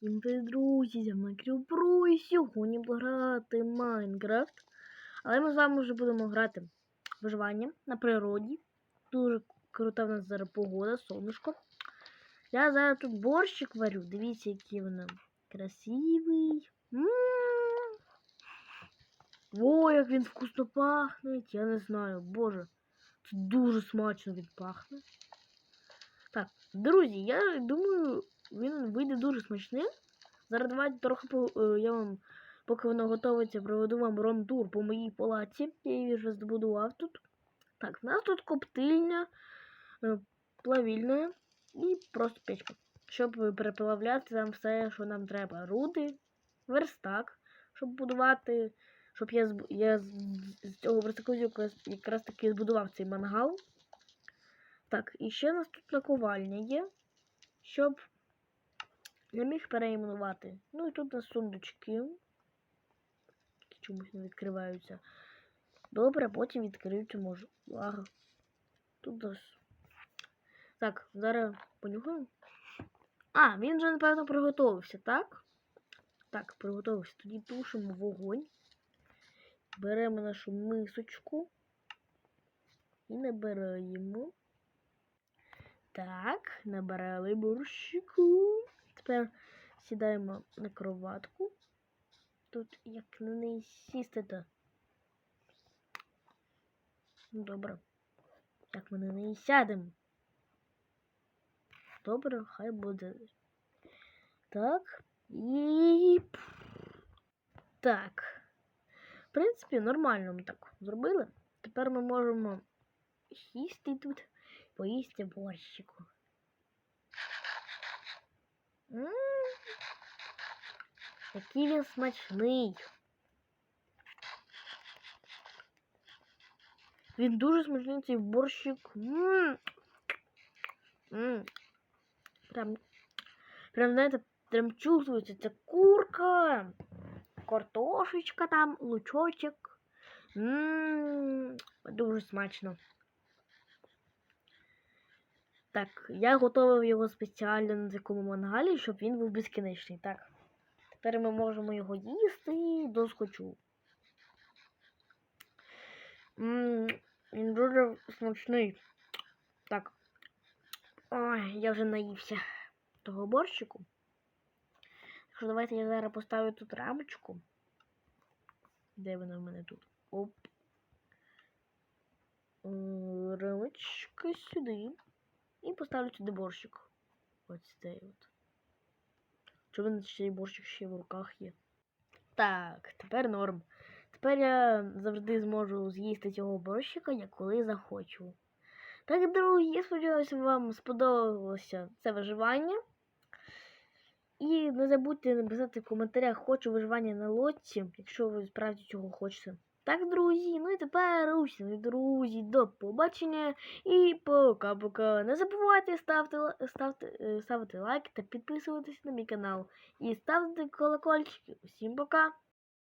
Всім привіт, друзі, я Майкрів Про і сьогодні буду грати Майнкрафт. Але ми з вами вже будемо грати виживання на природі. Дуже крута в нас зараз погода, сонечко. Я зараз тут борщик варю. Дивіться, який він красивий. О, як він вкусно пахне. Я не знаю, боже. Це дуже смачно він пахне. Так, друзі, я думаю, він вийде дуже смачним. Зараз давайте трохи е, я вам, поки воно готується, проведу вам ром-тур по моїй палаці. Я її вже збудував тут. Так, в нас тут коптильня, е, плавільна і просто печка. Щоб переплавляти там все, що нам треба. Руди, верстак, щоб будувати. Щоб я, я з, цього верстаку якраз таки збудував цей мангал. Так, і ще у нас тут наковальня є, щоб я міг переіменувати. Ну і тут у нас сундучки. які Чомусь не відкриваються. Добре, потім відкриються можу. Ага. Тут ось. Так, зараз понюхаємо. А, він вже, напевно, приготувався, так? Так, приготувався. Тоді тушимо вогонь. Беремо нашу мисочку і набираємо. Так, набирали борщику. Тепер сідаємо на кроватку. Тут як на неї сісти то. Ну, добре. Як ми на неї сядемо. Добре, хай буде. Так. І. Так. В принципі, нормально ми так зробили. Тепер ми можемо сісти тут, поїсти борщику. М, Який він смачний. Він дуже смачний цей борщик. М. М. Прям, прям, знаєте, прям чувствується ця курка, картошечка там, лучочок. М, Дуже смачно. Так, я готував його спеціально на такому мангалі, щоб він був безкінечний. Так. Тепер ми можемо його їсти до скочу. М, Він дуже смачний. Так. Ой, я вже наївся того борщику. Так що давайте я зараз поставлю тут рамочку. Де вона в мене тут? Оп. Рамочка сюди. І поставлю сюди борщик. Ось цей от. В мене цей борщик ще в руках є? Так, тепер норм. Тепер я завжди зможу з'їсти цього борщика, як коли захочу. Так, друзі, я сподіваюся, вам сподобалося це виживання. І не забудьте написати в коментарях хочу виживання на лодці, якщо ви справді цього хочете. Так, друзі, ну і тепер усі друзі, до побачення і пока-пока. Не забувайте ла- ставити, е, ставити лайк та підписуватись на мій канал. І ставити колокольчики. Усім пока!